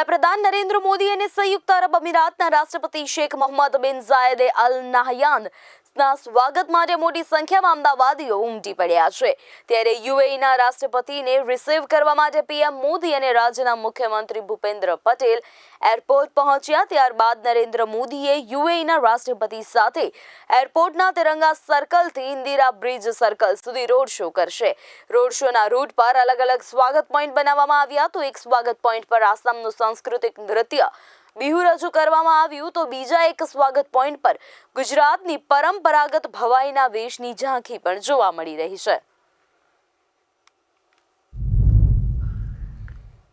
વડાપ્રધાન નરેન્દ્ર મોદી અને સંયુક્ત અરબ અમીરાતના રાષ્ટ્રપતિ શેખ મોહમ્મદ બિન ઝાયદે અલ નાહયાન ના સ્વાગત માટે મોટી સંખ્યામાં અમદાવાદીઓ ઉમટી પડ્યા છે. ત્યારે યુએઈના રાષ્ટ્રપતિને રિસીવ કરવા માટે પીએમ મોદી અને રાજ્યના મુખ્યમંત્રી ભૂપેન્દ્ર પટેલ એરપોર્ટ પહોંચ્યા. ત્યારબાદ નરેન્દ્ર મોદીએ યુએઈના રાષ્ટ્રપતિ સાથે એરપોર્ટના તિરંગા સર્કલથી ઇન્દિરા બ્રિજ સર્કલ સુધી રોડ શો કરશે. રોડ શોના રૂટ પર અલગ અલગ સ્વાગત પોઈન્ટ બનાવવામાં આવ્યા. તો એક સ્વાગત પોઈન્ટ પર આસામનું સાંસ્કૃતિક નૃત્ય બિહુ રજૂ કરવામાં આવ્યું તો બીજા એક સ્વાગત પોઈન્ટ પર ગુજરાતની પરંપરાગત ભવાઈના વેશની ઝાંખી પણ જોવા મળી રહી છે.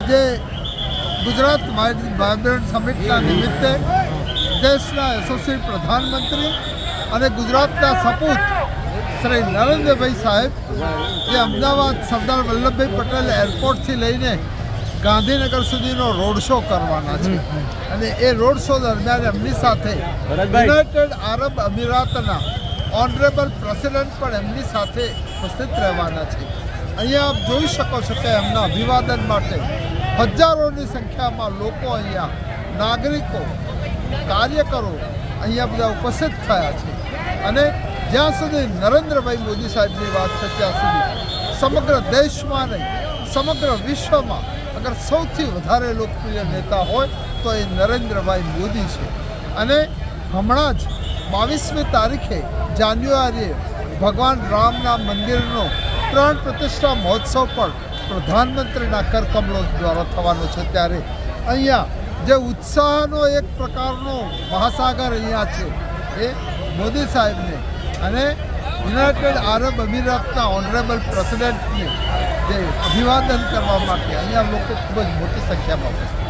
જે ગુજરાત વાઇબ્રન્ટ સમિટના નિમિત્તે દેશના યશસ્વી પ્રધાનમંત્રી અને ગુજરાતના સપૂત શ્રી નરેન્દ્રભાઈ સાહેબ જે અમદાવાદ સરદાર વલ્લભભાઈ પટેલ એરપોર્ટથી લઈને ગાંધીનગર સુધીનો રોડ શો કરવાના છે. અને એ રોડ શો દરમિયાન એમની સાથે યુનાઇટેડ આરબ અમીરાતના ઓનરેબલ પ્રેસિડેન્ટ પણ એમની સાથે ઉપસ્થિત રહેવાના છે. અહીંયા આપ જોઈ શકો છો કે એમના અભિવાદન માટે હજારોની સંખ્યામાં લોકો અહીંયા નાગરિકો કાર્યકરો અહીંયા બધા ઉપસ્થિત થયા છે. અને જ્યાં સુધી નરેન્દ્રભાઈ મોદી સાહેબની વાત છે ત્યાં સુધી સમગ્ર દેશમાં નહીં સમગ્ર વિશ્વમાં અગર સૌથી વધારે લોકપ્રિય નેતા હોય તો એ નરેન્દ્રભાઈ મોદી છે. અને હમણાં જ બાવીસમી તારીખે જાન્યુઆરીએ ભગવાન રામના મંદિરનો પ્રાણ પ્રતિષ્ઠા મહોત્સવ પણ પ્રધાનમંત્રીના કરકમલો દ્વારા થવાનો છે. ત્યારે અહીંયા જે ઉત્સાહનો એક પ્રકારનો મહાસાગર અહીંયા છે એ મોદી સાહેબને અને યુનાઇટેડ આરબ અમીરાતના ઓનરેબલ પ્રેસિડેન્ટને જે અભિવાદન કરવા માટે અહીંયા લોકો ખૂબ જ મોટી સંખ્યામાં